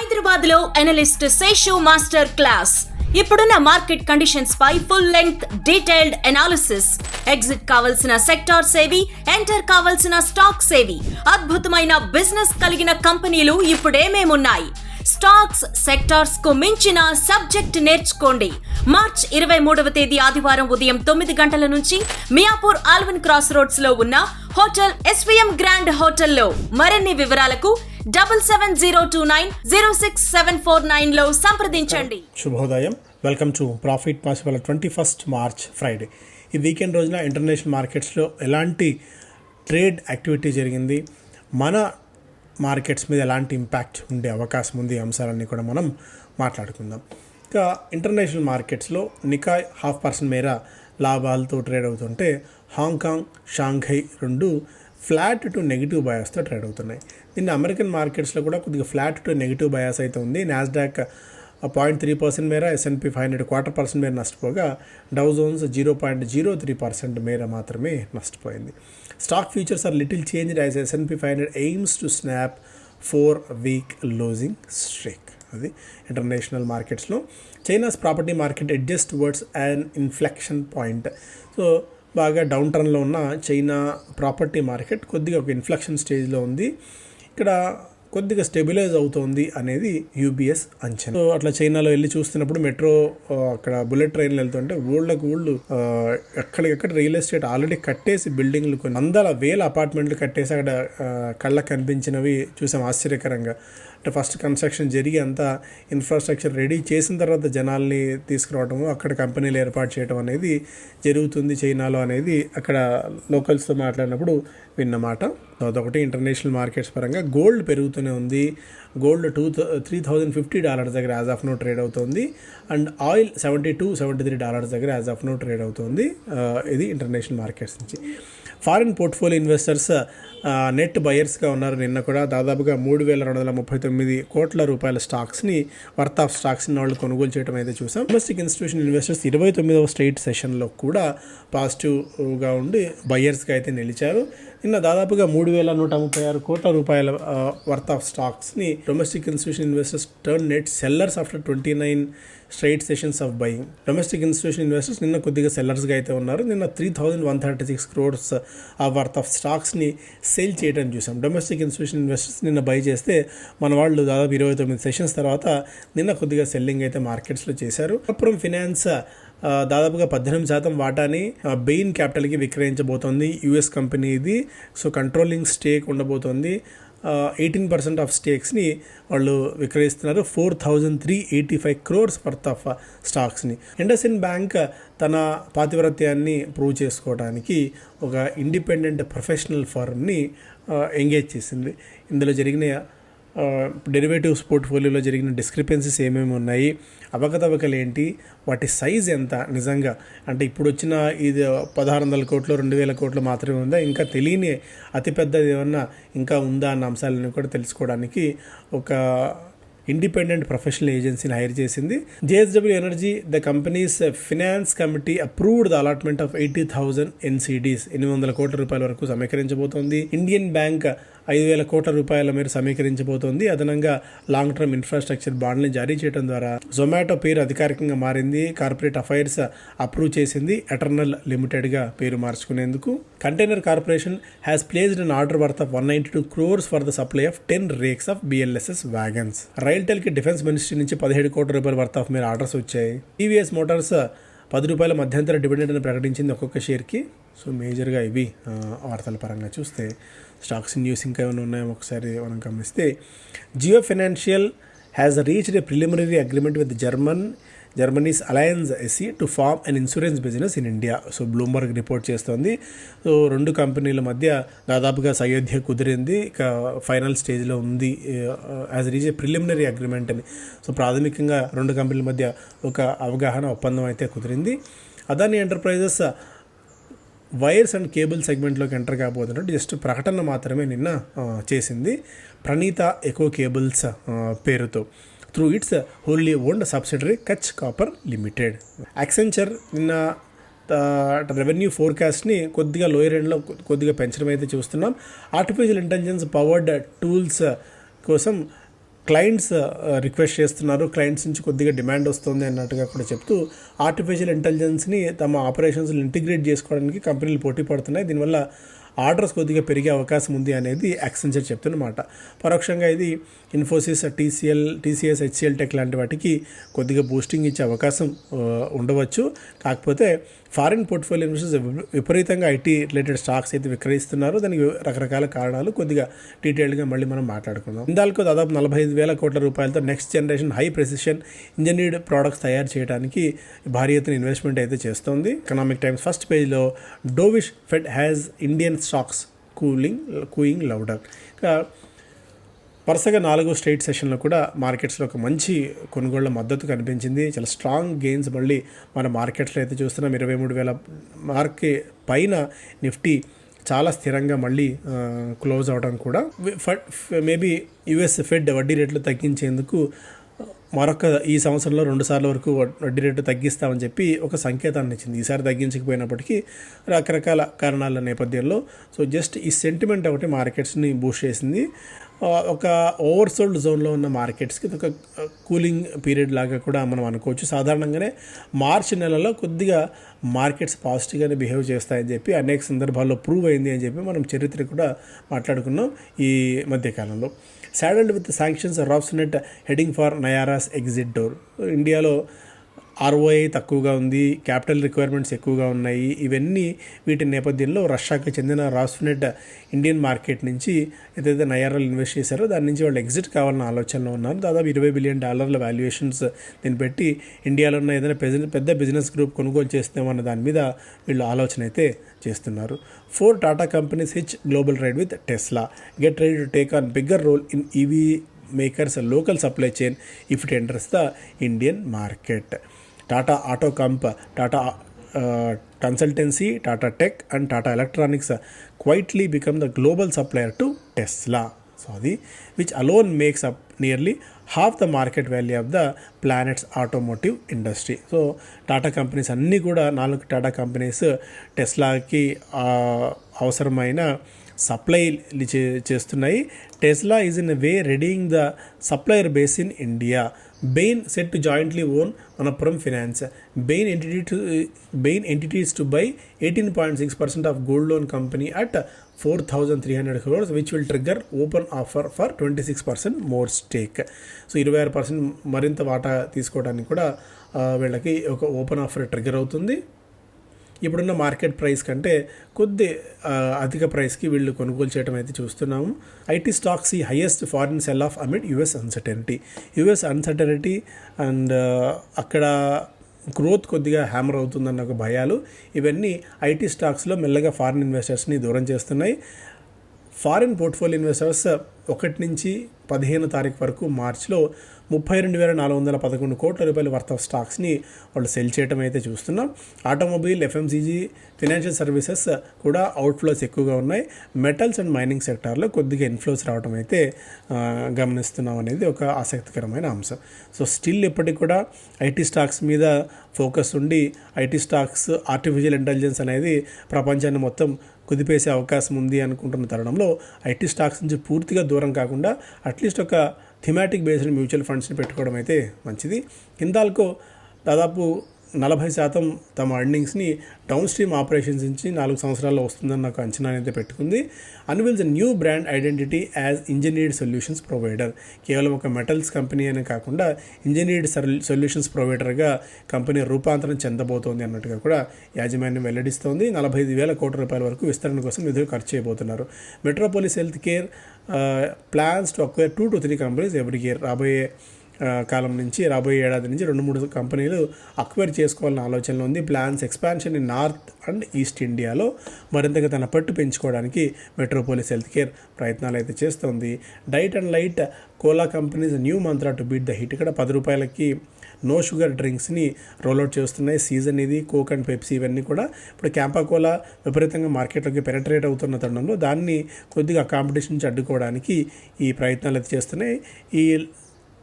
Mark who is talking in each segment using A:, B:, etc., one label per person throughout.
A: హైదరాబాద్లో analyst Seshu master class. ఇప్పుడున్న market conditions పై full length detailed analysis exit కావాల్సిన sector సేవి ఎంటర్ కావాల్సిన స్టాక్ సేవి అద్భుతమైన బిజినెస్ కలిగిన కంపెనీలు ఇప్పుడేమేమున్నాయి స్టాక్స్ సెక్టార్స్కు మించిన సబ్జెక్ట్ నేర్చుకోండి. మార్చ్ ఇరవై మూడవ తేదీ ఆదివారం ఉదయం తొమ్మిది గంటల నుంచి మియాపూర్ ఆల్విన్ క్రాస్ రోడ్స్లో ఉన్న హోటల్ ఎస్విఎం గ్రాండ్ హోటల్లో మరిన్ని వివరాలకు double seven zero two nine zero six seven four నైన్లో సంప్రదించండి.
B: శుభోదయం. Welcome to profit possible twenty first March Friday ఈ వీకెండ్ రోజున ఇంటర్నేషనల్ మార్కెట్స్లో ఎలాంటి ట్రేడ్ యాక్టివిటీ జరిగింది? మన మార్కెట్స్ మీద ఎలాంటి ఇంపాక్ట్ ఉండే అవకాశం ఉంది? అంశాలన్నీ కూడా మనం మాట్లాడుకుందాం. ఇక ఇంటర్నేషనల్ మార్కెట్స్లో నికాయ్ హాఫ్ పర్సెంట్ మేర లాభాలతో ట్రేడ్ అవుతుంటే హాంకాంగ్ షాంఘై రెండు ఫ్లాట్ టు నెగిటివ్ బయాస్తో ట్రేడ్ అవుతున్నాయి. దీన్ని అమెరికన్ మార్కెట్స్లో కూడా కొద్దిగా ఫ్లాట్ టు నెగిటివ్ బయాస్ అయితే ఉంది. నాస్డాక్ పాయింట్ త్రీ పర్సెంట్ మేర S and P five hundred quarter percent మేర నష్టపోగా Dow Jones zero point zero three percent మేర మాత్రమే నష్టపోయింది. Stock futures are little change as S and P five hundred aims to snap four week losing streak అది international మార్కెట్స్లో China's property market adjust words and inflection point so బాగా down టర్న్లో ఉన్న China property market కొద్దిగా ఒక inflection స్టేజ్లో ఉంది. ఇక్కడ కొద్దిగా స్టెబిలైజ్ అవుతోంది అనేది యూబీఎస్ అంచనా. సో అట్లా చైనాలో వెళ్ళి చూస్తున్నప్పుడు మెట్రో అక్కడ బుల్లెట్ ట్రైన్లు వెళ్తుంటే ఊళ్ళకు ఊళ్ళు ఆ, ఎక్కడికెక్కడ రియల్ ఎస్టేట్ ఆల్రెడీ కట్టేసి బిల్డింగ్లు కొన్ని వందల వేల అపార్ట్మెంట్లు కట్టేసి అక్కడ కళ్ళకు కనిపించినవి చూసాం ఆశ్చర్యకరంగా. అంటే ఫస్ట్ కన్స్ట్రక్షన్ జరిగి అంతా ఇన్ఫ్రాస్ట్రక్చర్ రెడీ చేసిన తర్వాత జనాల్ని తీసుకురావడము అక్కడ కంపెనీలు ఏర్పాటు చేయడం అనేది జరుగుతుంది చైనాలో అనేది అక్కడ లోకల్స్తో మాట్లాడినప్పుడు విన్నమాట. అదొకటి. ఇంటర్నేషనల్ మార్కెట్స్ పరంగా గోల్డ్ పెరుగుతూనే ఉంది. Gold two three thousand fifty dollars దగ్గర యాజ్ ఆఫ్ నో ట్రేడ్ అవుతుంది. And oil seventy two seventy three dollars దగ్గర యాజ్ ఆఫ్ నో ట్రేడ్ అవుతుంది. ఇది ఇంటర్నేషనల్ మార్కెట్స్ నుంచి. ఫారిన్ పోర్ట్ఫోలియో ఇన్వెస్టర్స్ నెట్ బయర్స్గా ఉన్నారు. నిన్న కూడా దాదాపుగా మూడు వేల రెండు వందల ముప్పై తొమ్మిది కోట్ల రూపాయల స్టాక్స్ని వర్త్ ఆఫ్ స్టాక్స్ని వాళ్ళు కొనుగోలు చేయడం అయితే చూసాం. డొమెస్టిక్ ఇన్స్టిట్యూషన్ ఇన్వెస్టర్స్ ఇరవై తొమ్మిదవ స్ట్రైట్ సెషన్లో కూడా పాజిటివ్గా ఉండి బయర్స్గా అయితే నిలిచారు. నిన్న దాదాపుగా మూడు వేల నూట ముప్పై ఆరు కోట్ల రూపాయల worth of స్టాక్స్ని domestic institution investors turn net sellers after twenty nine straight sessions of buying domestic institution investors నిన్న కొద్దిగా సెల్లర్స్గా అయితే ఉన్నారు. నిన్న three thousand one thirty six crores ఆ వర్త్ ఆఫ్ స్టాక్స్ని సేల్ చేయడం చూసాం. డొమెస్టిక్ ఇన్స్టిట్యూషన్ ఇన్వెస్టర్స్ నిన్న బై చేస్తే మన వాళ్ళు దాదాపు ఇరవై తొమ్మిది సెషన్స్ తర్వాత నిన్న కొద్దిగా సెల్లింగ్ అయితే మార్కెట్స్లో చేశారు. అప్పుడు ఫినాన్స్ దాదాపుగా పద్దెనిమిది శాతం వాటాని బెయిన్ క్యాపిటల్కి విక్రయించబోతోంది. యుఎస్ కంపెనీ ఇది సో కంట్రోలింగ్ స్టేక్ ఉండబోతోంది. ఎయిటీన్ పర్సెంట్ ఆఫ్ స్టేక్స్ని వాళ్ళు విక్రయిస్తున్నారు. Four thousand three eighty five crores worth of స్టాక్స్ని IndusInd bank తన పాతివ్రత్యాన్ని ప్రూవ్ చేసుకోవడానికి ఒక ఇండిపెండెంట్ ప్రొఫెషనల్ ఫర్మ్ని ఎంగేజ్ చేసింది. ఇందులో జరిగిన డెరివేటివ్స్ పోర్ట్ఫోలియోలో జరిగిన డిస్క్రిపెన్సీస్ ఏమేమి ఉన్నాయి అవకతవకలు ఏంటి వాటి సైజ్ ఎంత నిజంగా? అంటే ఇప్పుడు వచ్చిన ఇది పదహారు వందల కోట్లు రెండు వేల కోట్లు మాత్రమే ఉందా? ఇంకా తెలియని అతిపెద్దది ఏమన్నా ఇంకా ఉందా అన్న అంశాలను కూడా తెలుసుకోవడానికి ఒక ఇండిపెండెంట్ ప్రొఫెషనల్ ఏజెన్సీని హైర్ చేసింది. JSW energy the company's finance committee approved the allotment of eighty thousand NCDs ఎనిమిది వందల కోట్ల రూపాయల వరకు సమీకరించబోతోంది. ఇండియన్ బ్యాంక్ ఐదు వేల కోట్ల రూపాయల మేర సమీకరించబోతోంది. అదనంగా లాంగ్ టర్మ్ ఇన్ఫ్రాస్ట్రక్చర్ బాండ్లను జారీ చేయడం ద్వారా జొమాటో పేరు అధికారికంగా మారింది. కార్పొరేట్ అఫైర్స్ అప్రూవ్ చేసింది. ఎటర్నల్ లిమిటెడ్గా పేరు మార్చుకునేందుకు container corporation has placed an order worth of one ninety two crores for the supply of ten rakes of BLSS wagons. రైల్టెల్కి డిఫెన్స్ మినిస్ట్రీ నుంచి పదిహేడు కోట్ల రూపాయల వర్త్ ఆఫ్ మీద ఆర్డర్స్ వచ్చాయి. టీవీఎస్ మోటార్స్ పది రూపాయల మధ్యంతర డివిడెండ్ అని ప్రకటించింది ఒక్కొక్క షేర్కి. సో మేజర్గా ఇవి వార్తల పరంగా చూస్తే స్టాక్స్ న్యూస్ ఇంకా ఏమైనా ఉన్నాయో ఒకసారి మనం గమనిస్తే Jio financial has reached a preliminary agreement with German Germany's Allianz SE to form and insurance business in India so Bloomberg report చేస్తోంది. సో రెండు కంపెనీల మధ్య దాదాపుగా సయోధ్య కుదిరింది. ఇక ఫైనల్ స్టేజ్లో ఉంది. As reach a preliminary agreement అని. సో ప్రాథమికంగా రెండు కంపెనీల మధ్య ఒక అవగాహన ఒప్పందం అయితే కుదిరింది. Adani enterprises wires and cable సెగ్మెంట్లోకి enter కాబోతున్నట్టు జస్ట్ ప్రకటన మాత్రమే నిన్న చేసింది. ప్రణీత ఎకో కేబుల్స్ పేరుతో. Through its wholly owned subsidiary Kutch copper limited. Accenture నిన్న రెవెన్యూ ఫోర్కాస్ట్ని కొద్దిగా లోయర్ ఎండ్లో కొద్దిగా పెంచడం అయితే చూస్తున్నాం. ఆర్టిఫిషియల్ ఇంటెలిజెన్స్ పవర్డ్ టూల్స్ కోసం క్లయింట్స్ రిక్వెస్ట్ uh, చేస్తున్నారు. క్లయింట్స్ నుంచి కొద్దిగా డిమాండ్ వస్తుంది అన్నట్టుగా కూడా చెప్తూ ఆర్టిఫిషియల్ ఇంటెలిజెన్స్ని తమ ఆపరేషన్స్లో ఇంటిగ్రేట్ చేసుకోవడానికి కంపెనీలు పోటీ పడుతున్నాయి. దీనివల్ల ఆర్డర్స్ కొద్దిగా పెరిగే అవకాశం ఉంది అనేది యాక్సెంచర్ చెప్తున్నమాట పరోక్షంగా ఇది ఇన్ఫోసిస్ టీసీఎల్ టీసీఎస్ హెచ్సిఎల్ టెక్ లాంటి వాటికి కొద్దిగా బూస్టింగ్ ఇచ్చే అవకాశం uh, ఉండవచ్చు. కాకపోతే ఫారిన్ పోర్ట్ఫోలియో ఇన్వెస్టర్స్ విపరీతంగా ఐటీ రిలేటెడ్ స్టాక్స్ అయితే విక్రయిస్తున్నారు. దానికి రకరకాల కారణాలు కొద్దిగా డీటెయిల్డ్గా మళ్ళీ మనం మాట్లాడుకుందాం. ఇందాలకు దాదాపు నలభై ఐదు వేల కోట్ల రూపాయలతో next generation high precision engineered products తయారు చేయడానికి భారీ ఎత్తున ఇన్వెస్ట్మెంట్ అయితే చేస్తోంది. ఎకనామిక్ టైమ్స్ ఫస్ట్ పేజ్లో dovish Fed has Indian stocks cooling cooing louder ఇంకా వరుసగా నాలుగో స్ట్రైట్ సెషన్లో కూడా మార్కెట్స్లో ఒక మంచి కొనుగోళ్ళ మద్దతు కనిపించింది. చాలా స్ట్రాంగ్ గెయిన్స్ మళ్ళీ మన మార్కెట్లో అయితే చూస్తున్నాం. ఇరవై మూడు వేల మార్క్ పైన నిఫ్టీ చాలా స్థిరంగా మళ్ళీ క్లోజ్ అవడం కూడా. మేబీ యుఎస్ ఫెడ్ వడ్డీ రేట్లు తగ్గించేందుకు మరొక ఈ సంవత్సరంలో రెండు సార్లు వరకు వడ్డీ రేటు తగ్గిస్తామని చెప్పి ఒక సంకేతాన్ని ఇచ్చింది. ఈసారి తగ్గించకపోయినప్పటికీ రకరకాల కారణాల నేపథ్యంలో. సో జస్ట్ ఈ సెంటిమెంట్ ఒకటి మార్కెట్స్ని బూస్ట్ చేసింది. ఒక ఓవర్సోల్డ్ జోన్లో ఉన్న మార్కెట్స్కి ఇది ఒక కూలింగ్ పీరియడ్ లాగా కూడా మనం అనుకోవచ్చు. సాధారణంగానే మార్చి నెలలో కొద్దిగా మార్కెట్స్ పాజిటివ్గానే బిహేవ్ చేస్తాయని చెప్పి అనేక సందర్భాల్లో ప్రూవ్ అయింది అని చెప్పి మనం చరిత్ర కూడా మాట్లాడుకున్నాం ఈ మధ్యకాలంలో. Saddled with sanctions wraps net heading for Nayara's exit door ఇండియాలో ఆర్ఓఐ తక్కువగా ఉంది క్యాపిటల్ రిక్వైర్మెంట్స్ ఎక్కువగా ఉన్నాయి. ఇవన్నీ వీటి నేపథ్యంలో రష్యాకి చెందిన రాస్ఫ్నెట్ ఇండియన్ మార్కెట్ నుంచి ఏదైతే నయారాలు ఇన్వెస్ట్ చేశారో దాని నుంచి వాళ్ళు ఎగ్జిట్ కావాలన్న ఆలోచనలో ఉన్నారు. దాదాపు ఇరవై బిలియన్ డాలర్ల వాల్యుయేషన్స్ దీన్ని పెట్టి ఇండియాలో ఉన్న ఏదైనా పెద్ద పెద్ద బిజినెస్ గ్రూప్ కొనుగోలు చేస్తామన్న దాని మీద వీళ్ళు ఆలోచన అయితే చేస్తున్నారు. Four Tata companies hitch global ride with Tesla get ready to take on bigger role in EV makers local supply chain if it enters the Indian market Tata auto comp Tata consultancy Tata tech and Tata electronics quietly become the global supplier to Tesla so అది which alone makes up nearly half the market value of the planet's automotive industry so Tata companies అన్నీ కూడా నాలుగు Tata companies టెస్లాకి అవసరమైన supply చే చేస్తున్నాయి. Tesla is in way readying the supplier base in India Bain set to jointly own Manappuram finance Bain entity to Bain entities to buy eighteen point six percent of gold loan company at four thousand three hundred crores which will trigger open offer for twenty six percent more stake so ఇరవై ఆరు percent మరింత వాటా తీసుకోవడానికి కూడా వీళ్ళకి ఒక open offer trigger అవుతుంది. ఇప్పుడున్న మార్కెట్ ప్రైస్ కంటే కొద్ది అధిక ప్రైస్కి వీళ్ళు కొనుగోలు చేయడం అయితే చూస్తున్నాము. ఐటీ స్టాక్స్ ఈ highest foreign sell off amid US uncertainty. US uncertainty and అక్కడ గ్రోత్ కొద్దిగా హ్యామర్ అవుతుందన్న ఒక భయాలు. ఇవన్నీ ఐటీ స్టాక్స్లో మెల్లగా ఫారిన్ ఇన్వెస్టర్స్ని దూరం చేస్తున్నాయి. ఫారిన్ పోర్ట్ఫోలియో ఇన్వెస్టర్స్ ఒకటి నుంచి పదిహేను తారీఖు వరకు మార్చిలో ముప్పై రెండు వేల నాలుగు వందల పదకొండు కోట్ల రూపాయల వర్త్ ఆఫ్ స్టాక్స్ని వాళ్ళు సెల్ చేయడం అయితే చూస్తున్నాం. ఆటోమొబైల్ ఎఫ్ఎంసీజీ ఫినాన్షియల్ సర్వీసెస్ కూడా అవుట్ఫ్లోస్ ఎక్కువగా ఉన్నాయి. మెటల్స్ అండ్ మైనింగ్ సెక్టార్లో కొద్దిగా ఇన్ఫ్లోస్ రావడం అయితే గమనిస్తున్నాం అనేది ఒక ఆసక్తికరమైన అంశం. సో స్టిల్ ఇప్పటికి కూడా ఐటీ స్టాక్స్ మీద ఫోకస్ ఉండి ఐటీ స్టాక్స్ ఆర్టిఫిషియల్ ఇంటెలిజెన్స్ అనేది ప్రపంచాన్ని మొత్తం కుదిపేసే అవకాశం ఉంది అనుకుంటున్న తరుణంలో ఐటీ స్టాక్స్ నుంచి పూర్తిగా దూరం కాకుండా అట్లీస్ట్ ఒక థిమాటిక్ బేస్డ్ మ్యూచువల్ ఫండ్స్ని పెట్టుకోవడం అయితే మంచిది. హిందాల్కో దాదాపు నలభై శాతం తమ ఎర్నింగ్స్ని డౌన్ స్ట్రీమ్ ఆపరేషన్స్ నుంచి నాలుగు సంవత్సరాల్లో వస్తుందని నాకు అంచనా అయితే పెట్టుకుంది. Anvil's new brand identity as engineered solutions provider కేవలం ఒక మెటల్స్ కంపెనీ అనే కాకుండా ఇంజనీర్డ్ సొల్యూషన్స్ ప్రొవైడర్గా కంపెనీ రూపాంతరం చెందబోతోంది అన్నట్టుగా కూడా యాజమాన్యం వెల్లడిస్తోంది. నలభై ఐదు వేల కోట్ల రూపాయల వరకు విస్తరణ కోసం నిధులు ఖర్చు చేయబోతున్నారు. Metropolis health care plans to acquire two to three companies every year రాబోయే కాలం నుంచి రాబోయే ఏడాది నుంచి రెండు మూడు కంపెనీలు అక్వైర్ చేసుకోవాలన్న ఆలోచనలో ఉంది. Plans expansion in north and east ఇండియాలో మరింతగా తన పట్టు పెంచుకోవడానికి మెట్రోపోలిస్ హెల్త్ కేర్ ప్రయత్నాలు అయితే చేస్తోంది. Diet and light cola companies new mantra to beat the heat ఇక్కడ పది రూపాయలకి నో షుగర్ డ్రింక్స్ని రోల్అవుట్ చేస్తున్నాయి. సీజన్ ఇది కోక్ అండ్ పెప్సీ ఇవన్నీ కూడా. ఇప్పుడు క్యాంపా కోలా విపరీతంగా మార్కెట్లోకి పెనట్రేట్ అవుతున్న తరుణంలో దాన్ని కొద్దిగా కాంపిటీషన్ నుంచి అడ్డుకోవడానికి ఈ ప్రయత్నాలు అయితే చేస్తున్నాయి. ఈ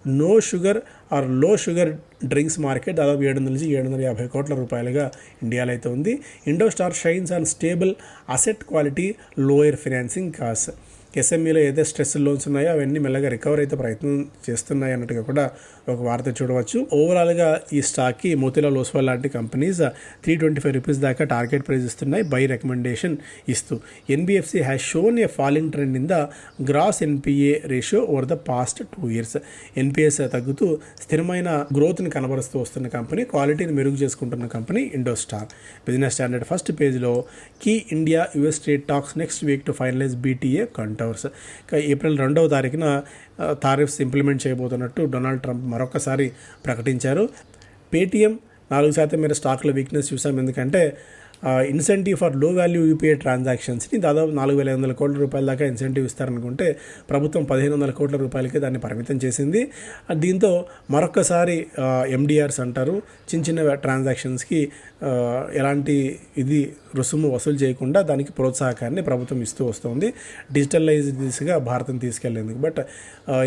B: నో షుగర్ ఆర్లో షుగర్ డ్రింక్స్ మార్కెట్ దాదాపు ఏడు వందల నుంచి ఏడు వందల యాభై కోట్ల రూపాయలుగా ఇండియాలో అయితే ఉంది. IndoStar shines and stable asset quality lower financing cost ఎస్ఎంఈలో ఏదైతే స్ట్రెస్ లోన్స్ ఉన్నాయో అవన్నీ మెల్లగా రికవర్ అయితే ప్రయత్నం చేస్తున్నాయి అన్నట్టుగా కూడా ఒక వార్త చూడవచ్చు. ఓవరాల్గా ఈ స్టాక్కి మోతిలాల్ ఓస్వాల్ లాంటి companies three twenty five rupees దాకా టార్గెట్ ప్రైస్ ఇస్తున్నాయి బై రికమెండేషన్ ఇస్తూ. NBFC has shown a falling trend in the gross NPA ratio over the past two years NPS తగ్గుతూ స్థిరమైన గ్రోత్ని కనబరుస్తూ వస్తున్న కంపెనీ క్వాలిటీని మెరుగు చేసుకుంటున్న company IndoStar Business Standard first పేజ్లో key India US state talks next week to finalize BTA contours April రెండవ తారీఖున తారిఫ్స్ ఇంప్లిమెంట్ చేయబోతున్నట్టు డొనాల్డ్ ట్రంప్ మరొకసారి ప్రకటించారు. పేటీఎం నాలుగు శాతం మేర స్టాక్లో వీక్నెస్ చూసాం. ఎందుకంటే incentive for low value UPI ట్రాన్సాక్షన్స్ని దాదాపు నాలుగు వేల ఐదు వందల కోట్ల రూపాయల దాకా ఇన్సెంటివ్ ఇస్తారనుకుంటే ప్రభుత్వం పదిహేను వందల కోట్ల రూపాయలకి దాన్ని పరిమితం చేసింది. దీంతో మరొకసారి ఎండిఆర్స్ అంటారు చిన్న చిన్న ట్రాన్సాక్షన్స్కి ఎలాంటి ఇది రుసుము వసూలు చేయకుండా దానికి ప్రోత్సాహకాన్ని ప్రభుత్వం ఇస్తూ వస్తుంది. డిజిటలైజ్ దిశగా భారతం తీసుకెళ్ళేందుకు బట్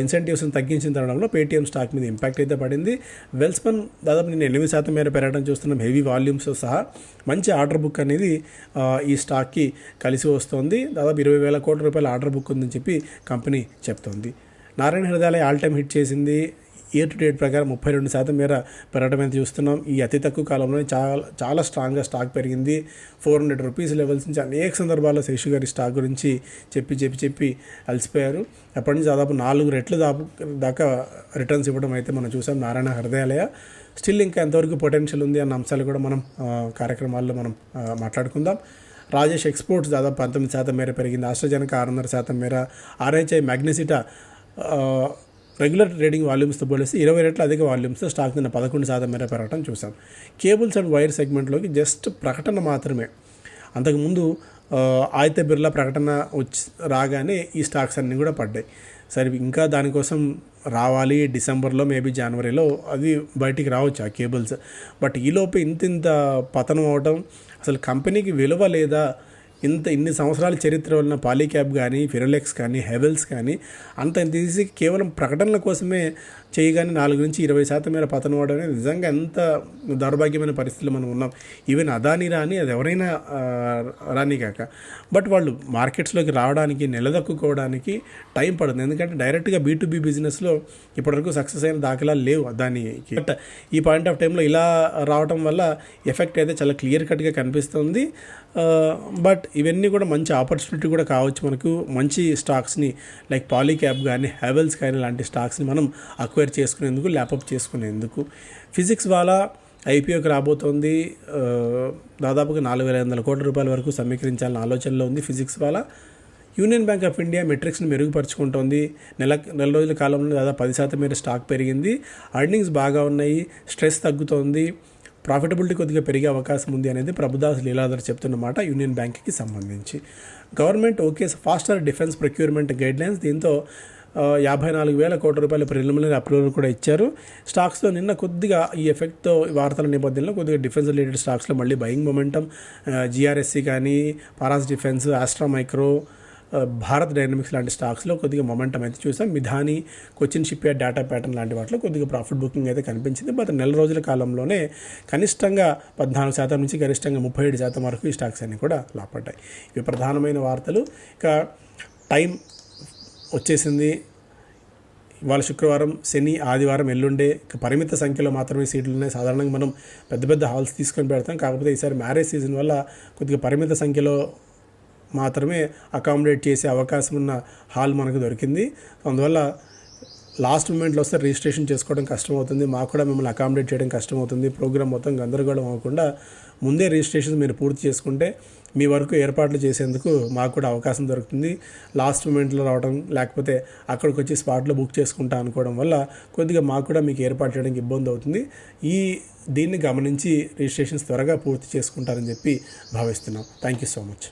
B: ఇన్సెంటివ్స్ని తగ్గించిన తరుణంలో పేటీఎం స్టాక్ మీద ఇంపాక్ట్ అయితే పడింది. వెల్స్పన్ దాదాపు నేను ఎనిమిది శాతం మేర పెరగడం చూస్తున్నాం హెవీ వాల్యూమ్స్ సహా మంచి ఆర్డర్ బుక్ అనేది ఈ స్టాక్కి కలిసి వస్తుంది. దాదాపు ఇరవై వేల కోట్ల రూపాయల ఆర్డర్ బుక్ ఉందని చెప్పి కంపెనీ చెప్తోంది. Narayana Hrudayalaya all time high చేసింది. ఇయర్ టు డేట్ ప్రకారం ముప్పై రెండు శాతం మేర పెరగడం అయితే చూస్తున్నాం. ఈ అతి తక్కువ కాలంలో చాలా చాలా స్ట్రాంగ్గా స్టాక్ పెరిగింది. ఫోర్ హండ్రెడ్ రూపీస్ లెవెల్స్ నుంచి అనేక సందర్భాల్లో శేషు గారి స్టాక్ గురించి చెప్పి చెప్పి చెప్పి అలసిపోయారు. అప్పటి నుంచి దాదాపు నాలుగు రెట్లు దాపు దాకా రిటర్న్స్ ఇవ్వడం అయితే మనం చూసాం నారాయణ హృదయాలయ. స్టిల్ ఇంకా ఎంతవరకు పొటెన్షియల్ ఉంది అన్న అంశాలు కూడా మనం కార్యక్రమాల్లో మనం మాట్లాడుకుందాం. రాజేష్ ఎక్స్పోర్ట్స్ దాదాపు పంతొమ్మిది శాతం మేర పెరిగింది. ఆస్ట్రజనక ఆరున్నర శాతం మేర. ఆర్హెచ్ఐ మ్యాగ్నెసిటా రెగ్యులర్ ట్రేడింగ్ వాల్యూమ్స్తో పోలిస్తే ఇరవై రెట్ల అధిక వాల్యూమ్స్తో స్టాక్ నిన్న పదకొండు శాతం మేర పెరగడం చూసాం కేబుల్స్ అండ్ వైర్ సెగ్మెంట్లోకి జస్ట్ ప్రకటన మాత్రమే. అంతకుముందు ఆ, ఆదిత్య బిర్లా ప్రకటన వచ్చి రాగానే ఈ స్టాక్స్ అన్నీ కూడా పడ్డాయి. సరే ఇంకా దానికోసం రావాలి డిసెంబర్లో మేబీ జనవరిలో అది బయటికి రావచ్చు ఆ కేబుల్స్. బట్ ఈలోపు ఇంత ఇంత పతనం అవడం అసలు కంపెనీకి విలువ లేదా ఇంత ఇన్ని సంవత్సరాల చరిత్ర ఉన్న పాలీక్యాబ్ కానీ ఫిరోలెక్స్ కానీ హెవెల్స్ కానీ అంత తీసి కేవలం ప్రకటనల కోసమే చేయగానే నాలుగు నుంచి ఇరవై శాతం మేర పతనం అవడం అనేది నిజంగా ఎంత దౌర్భాగ్యమైన పరిస్థితులు మనం ఉన్నాం. ఈవెన్ అదాని రాని అది ఎవరైనా రాని కాక. బట్ వాళ్ళు మార్కెట్స్లోకి రావడానికి నిలదొక్కుకోవడానికి టైం పడుతుంది. ఎందుకంటే డైరెక్ట్గా బీ టు బీ బిజినెస్లో ఇప్పటివరకు సక్సెస్ అయిన దాఖలాలు లేవు అదానికి. బట్ ఈ పాయింట్ ఆఫ్ టైంలో ఇలా రావడం వల్ల ఎఫెక్ట్ అయితే చాలా క్లియర్ కట్గా కనిపిస్తుంది. బట్ ఇవన్నీ కూడా మంచి ఆపర్చునిటీ కూడా కావచ్చు మనకు. మంచి స్టాక్స్ని లైక్ పాలీక్యాబ్ కానీ హెవెల్స్ కానీ లాంటి స్టాక్స్ని మనం అక్వైర్ చేసుకునేందుకు ల్యాపప్ చేసుకునేందుకు. ఫిజిక్స్ వాళ్ళ ఐపీఓకి రాబోతోంది. దాదాపుగా నాలుగు వేల ఐదు వందల కోట్ల రూపాయల వరకు సమీకరించాలని ఆలోచనలో ఉంది ఫిజిక్స్ వాళ్ళ. యూనియన్ బ్యాంక్ ఆఫ్ ఇండియా మెట్రిక్స్ని మెరుగుపరుచుకుంటోంది. నెల నెల రోజుల కాలంలో దాదాపు పది శాతం మేర స్టాక్ పెరిగింది. అర్నింగ్స్ బాగా ఉన్నాయి. స్ట్రెస్ తగ్గుతోంది. ప్రాఫిటబిలిటీ కొద్దిగా పెరిగే అవకాశం ఉంది అనేది ప్రభుదాస్ లీలాధర్ చెప్తున్నమాట యూనియన్ బ్యాంక్కి సంబంధించి. Government okay faster defence procurement guidelines. దీంతో యాభై నాలుగు వేల కోట్ల రూపాయల ప్రిలిమినరీ అప్రూవల్ కూడా ఇచ్చారు. స్టాక్స్లో నిన్న కొద్దిగా ఈ ఎఫెక్ట్తో ఈ వార్తల నేపథ్యంలో కొద్దిగా డిఫెన్స్ రిలేటెడ్ స్టాక్స్లో మళ్ళీ బయింగ్ మొమెంటం జిఆర్ఎస్సి కానీ Paras defence Astra micro Bharat dynamics లాంటి స్టాక్స్లో కొద్దిగా మొమెంటం అయితే చూసాం. Midhani Cochin shipyard data pattern లాంటి వాటిలో కొద్దిగా ప్రాఫిట్ బుకింగ్ అయితే కనిపించింది. బట్ నెల రోజుల కాలంలోనే కనిష్టంగా పద్నాలుగు శాతం నుంచి గరిష్టంగా ముప్పై ఏడు శాతం వరకు ఈ స్టాక్స్ అన్ని కూడా లాపడ్డాయి. ఇవి ప్రధానమైన వార్తలు. ఇక టైం వచ్చేసింది. ఇవాళ శుక్రవారం శని ఆదివారం ఎల్లుండే పరిమిత సంఖ్యలో మాత్రమే సీట్లు ఉన్నాయి. సాధారణంగా మనం పెద్ద పెద్ద హాల్స్ తీసుకొని పెడతాం. కాకపోతే ఈసారి మ్యారేజ్ సీజన్ వల్ల కొద్దిగా పరిమిత సంఖ్యలో మాత్రమే అకామిడేట్ చేసే అవకాశం ఉన్న హాల్ మనకు దొరికింది. అందువల్ల లాస్ట్ మూమెంట్లో వస్తే రిజిస్ట్రేషన్ చేసుకోవడం కష్టమవుతుంది. మాకు కూడా మిమ్మల్ని అకామిడేట్ చేయడం కష్టమవుతుంది. ప్రోగ్రామ్ మొత్తం గందరగోళం అవ్వకుండా ముందే రిజిస్ట్రేషన్ మీరు పూర్తి చేసుకుంటే మీ వరకు ఏర్పాట్లు చేసేందుకు మాకు కూడా అవకాశం దొరుకుతుంది. లాస్ట్ మూమెంట్లో రావడం లేకపోతే అక్కడికి వచ్చి స్పాట్లో బుక్ చేసుకుంటా అనుకోవడం వల్ల కొద్దిగా మాకు కూడా మీకు ఏర్పాటు చేయడానికి ఇబ్బంది అవుతుంది. ఈ దీన్ని గమనించి రిజిస్ట్రేషన్స్ త్వరగా పూర్తి చేసుకుంటారని చెప్పి భావిస్తున్నాం. Thank you so much